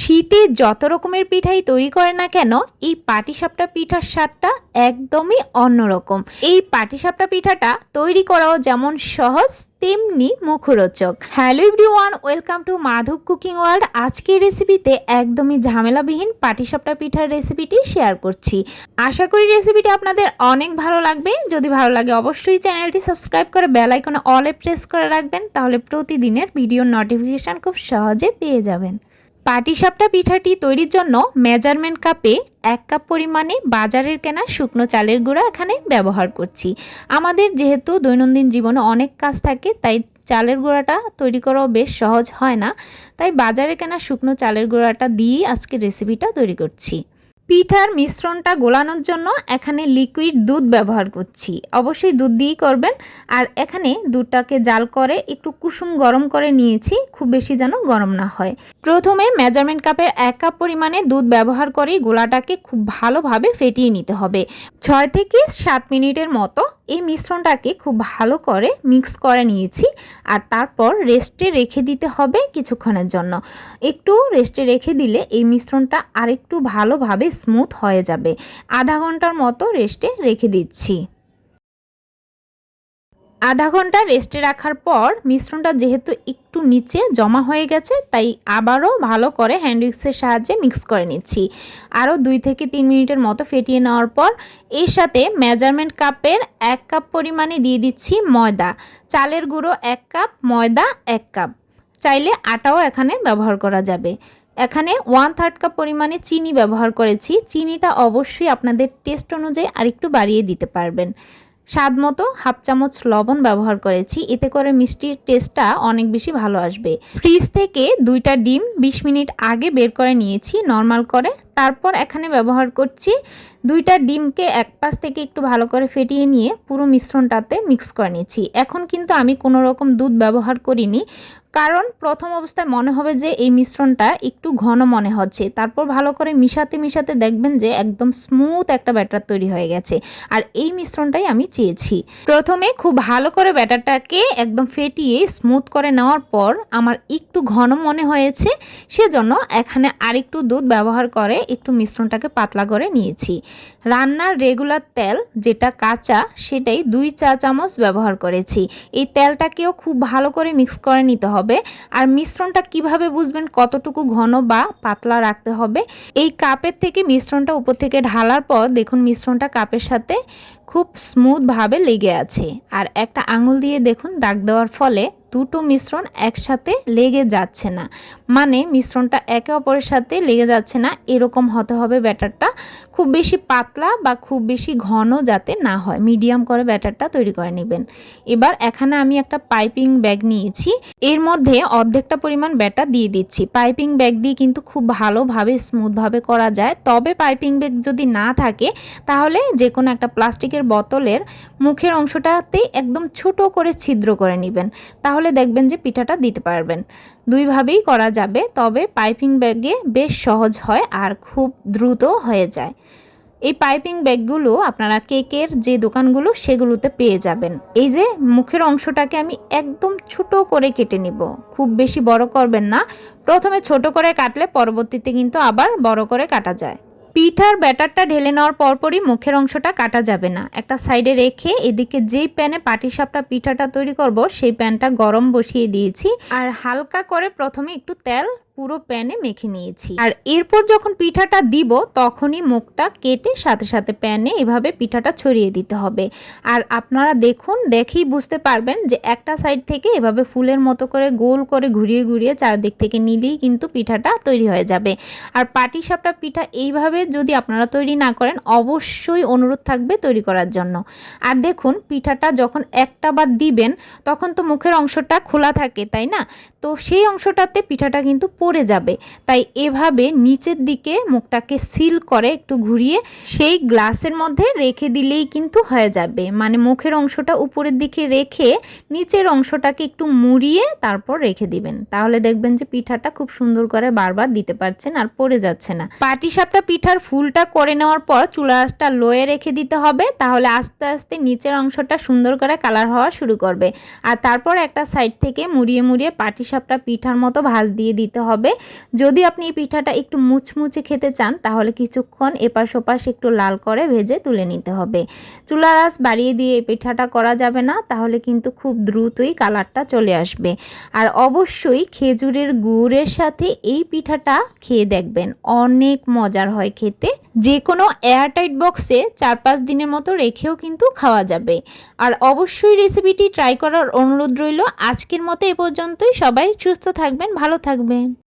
শীতে যত রকমের পিঠাই তৈরি করে না কেন, এই পাটিসাপটা পিঠার স্বাদটা একদমই অন্যরকম। এই পাটিসাপটা পিঠাটা তৈরি করাও যেমন সহজ, তেমনি মুখরোচক। Hello everyone, welcome to Madhab cooking world. আজকের রেসিপিতে একদমই ঝামেলাবিহীন পাটিসাপটা পিঠার রেসিপিটি শেয়ার করছি। আশা করি রেসিপিটি আপনাদের অনেক ভালো লাগবে। যদি ভালো লাগে, অবশ্যই চ্যানেলটি সাবস্ক্রাইব করে বেল আইকনে অলে প্রেস করে রাখবেন, তাহলে প্রতিদিনের ভিডিও নোটিফিকেশান খুব সহজে পেয়ে যাবেন। পাটিসাপটা পিঠাটি তৈরির জন্য মেজারমেন্ট কাপে এক কাপ পরিমাণে বাজারের কেনা শুকনো চালের গুঁড়া এখানে ব্যবহার করছি। আমাদের যেহেতু দৈনন্দিন জীবনে অনেক কাজ থাকে, তাই চালের গুঁড়াটা তৈরি করাও বেশ সহজ হয় না। তাই বাজারে কেনা শুকনো চালের গুঁড়াটা দিয়েই আজকে রেসিপিটা তৈরি করছি। পিঠার মিশ্রণটা গোলানোর জন্য এখানে লিকুইড দুধ ব্যবহার করছি। অবশ্যই দুধ দিয়েই করবেন। আর এখানে দুধটাকে জাল করে একটু কুসুম গরম করে নিয়েছি, খুব বেশি যেন গরম না হয়। প্রথমে মেজারমেন্ট কাপের এক কাপ পরিমাণে দুধ ব্যবহার করে গোলাটাকে খুব ভালোভাবে ফেটিয়ে নিতে হবে। ছয় থেকে সাত মিনিটের মতো এই মিশ্রণটাকে খুব ভালো করে মিক্স করে নিয়েছি আর তারপর রেস্টে রেখে দিতে হবে কিছুক্ষণের জন্য। একটু রেস্টে রেখে দিলে এই মিশ্রণটা আরেকটু ভালোভাবে স্মুথ হয়ে যাবে। আধা ঘণ্টার মতো রেস্টে রেখে দিচ্ছি। আধা ঘণ্টা রেস্টে রাখার পর মিশ্রণটা যেহেতু একটু নিচে জমা হয়ে গেছে, তাই আবারও ভালো করে হ্যান্ড উইক্সের সাহায্যে মিক্স করে নিচ্ছি। আরও দুই থেকে তিন মিনিটের মতো ফেটিয়ে নেওয়ার পর এর সাথে মেজারমেন্ট কাপের এক কাপ পরিমাণে দিয়ে দিচ্ছি ময়দা। চালের গুঁড়ো এক কাপ ময়দা এক কাপ চাইলে আটাও এখানে ব্যবহার করা যাবে। এখানে ওয়ান থার্ড কাপ পরিমাণে চিনি ব্যবহার করেছি। চিনিটা অবশ্যই আপনাদের টেস্ট অনুযায়ী আরেকটু বাড়িয়ে দিতে পারবেন। স্বাদ মতো হাফ চামচ লবণ ব্যবহার করেছি। এতে করে মিষ্টির টেস্টটা অনেক বেশি ভালো আসবে। ফ্রিজ থেকে দুইটা ডিম ২০ মিনিট আগে বের করে নিয়েছি। নর্মাল করে তারপর এখানে ব্যবহার করছি দুইটা ডিমকে এক পাশ থেকে একটু ভালো করে ফেটিয়ে নিয়ে পুরো মিশ্রণটাতে মিক্স করে নিয়েছি এখন কিন্তু আমি কোনো রকম দুধ ব্যবহার করিনি, কারণ প্রথম অবস্থায় মনে হবে যে এই মিশ্রণটা একটু ঘন মনে হচ্ছে। তারপর ভালো করে মিশাতে মিশাতে দেখবেন যে একদম স্মুথ একটা ব্যাটার তৈরি হয়ে গেছে, আর এই মিশ্রণটাই আমি চেয়েছি। প্রথমে খুব ভালো করে ব্যাটারটাকে একদম ফেটিয়ে স্মুথ করে নেওয়ার পর আমার একটু ঘন মনে হয়েছে, সেজন্য এখানে আরেকটু দুধ ব্যবহার করে একটু মিশ্রণটাকে পাতলা করে নিয়েছি। রান্নার রেগুলার তেল যেটা কাঁচা, সেটাই দুই চা চামচ ব্যবহার করেছি। এই তেলটাকেও খুব ভালো করে মিক্স করে নিতে হবে। আর মিশ্রণটা কীভাবে বুঝবেন, কতটুকু ঘন বা পাতলা রাখতে হবে, এই কাপের থেকে মিশ্রণটা উপর থেকে ঢালার পর দেখুন মিশ্রণটা কাপের সাথে খুব স্মুথভাবে লেগে আছে। আর একটা আঙুল দিয়ে দেখুন দাগ দেওয়ার ফলে দুটো মিশ্রণ একসাথে লেগে যাচ্ছে না। মানে মিশ্রণটা একে অপরের সাথে লেগে যাচ্ছে না, এরকম হতে হবে ব্যাটারটা। খুব বেশি পাতলা বা খুব বেশি ঘন যাতে না হয় মিডিয়াম করে ব্যাটারটা তৈরি করে নেবেন। এবার এখানে আমি একটা পাইপিং ব্যাগ নিয়েছি। এর মধ্যে অর্ধেকটা পরিমাণ ব্যাটার দিয়ে দিচ্ছি। পাইপিং ব্যাগ দিয়ে কিন্তু খুব ভালোভাবে স্মুথভাবে করা যায়। তবে পাইপিং ব্যাগ যদি না থাকে, তাহলে যে কোনো একটা প্লাস্টিকের বোতলের মুখের অংশটাতে একদম ছোট করে ছিদ্র করে নেবেন। তাহলে দেখবেন যে পিঠাটা দিতে পারবেন। দুইভাবেই করা যাবে, তবে পাইপিং ব্যাগে বেশ সহজ হয় আর খুব দ্রুত হয়ে যায়। এই পাইপিং ব্যাগগুলো আপনারা কেকের যে দোকানগুলো, সেগুলোতে পেয়ে যাবেন। এই যে মুখের অংশটাকে আমি একদম ছোট করে কেটে নিব। খুব বেশি বড় করবেন না। প্রথমে ছোট করে কাটলে পরবর্তীতে কিন্তু আবার বড় করে কাটা যায়। পিঠার ব্যাটারটা ঢেলে নেওয়ার পরপরই মুখের অংশটা কাটা যাবে না। একটা সাইডে রেখে এদিকে যেই প্যানে পাটিসাপটা পিঠাটা তৈরি করব, সেই প্যানটা গরম বসিয়ে দিয়েছি। আর হালকা করে প্রথমে একটু তেল পুরো প্যানে মেখে নিয়েছি। আর এরপর যখন পিঠাটা দিব, তখনই মুখটা কেটে সাথে সাথে প্যানে এভাবে পিঠাটা ছড়িয়ে দিতে হবে। আর আপনারা দেখুন, দেখেই বুঝতে পারবেন যে একটা সাইড থেকে এভাবে ফুলের মতো করে গোল করে ঘুরিয়ে ঘুরিয়ে চারদিক থেকে নিলেই কিন্তু পিঠাটা তৈরি হয়ে যাবে। আর পাটিসাপটা পিঠা এইভাবে যদি আপনারা তৈরি না করেন, অবশ্যই অনুরোধ থাকবে তৈরি করার জন্য। আর দেখুন, পিঠাটা যখন একটা বার দিবেন, তখন তো মুখের অংশটা খোলা থাকে, তাই না? তো সেই অংশটাতে পিঠাটা কিন্তু পড়ে যাবে। তাই এভাবে নিচের দিকে মুখটাকে সিল করে একটু ঘুরিয়ে সেই গ্লাসের মধ্যে রেখে দিলেই কিন্তু হয়ে যাবে। মানে মুখের অংশটা উপরের দিকে রেখে নিচের অংশটাকে একটু মুড়িয়ে তারপর রেখে দিবেন। তাহলে দেখবেন যে পিঠাটা খুব সুন্দর করে বারবার দিতে পারছেন আর পড়ে যাচ্ছে না। পাটিসাপটা পিঠার ফুলটা করে নেওয়ার পর চুলাটা লোয়ে রেখে দিতে হবে। তাহলে আস্তে আস্তে নিচের অংশটা সুন্দর করে কালার হওয়া শুরু করবে। আর তারপর একটা সাইড থেকে মুড়িয়ে মুড়িয়ে পাটিসাপটা পিঠার মতো ভাজ দিয়ে দিতে হবে। হবে। যদি আপনি এই পিঠাটা একটু মুচমুচে খেতে চান, তাহলে কিছুক্ষণ এপাশ ওপাশ একটু লাল করে ভেজে তুলে নিতে হবে। চুলার আঁচ বাড়িয়ে দিয়ে এই পিঠাটা করা যাবে না, তাহলে কিন্তু খুব দ্রুতই কালারটা চলে আসবে। আর অবশ্যই খেজুরের গুড়ের সাথে এই পিঠাটা খেয়ে দেখবেন, অনেক মজার হয় খেতে। যে কোনো এয়ারটাইট বক্সে চার পাঁচ দিনের মতো রেখেও কিন্তু খাওয়া যাবে। আর অবশ্যই রেসিপিটি ট্রাই করার অনুরোধ রইল। আজকের মতো এ পর্যন্তই। সবাই সুস্থ থাকবেন, ভালো থাকবেন।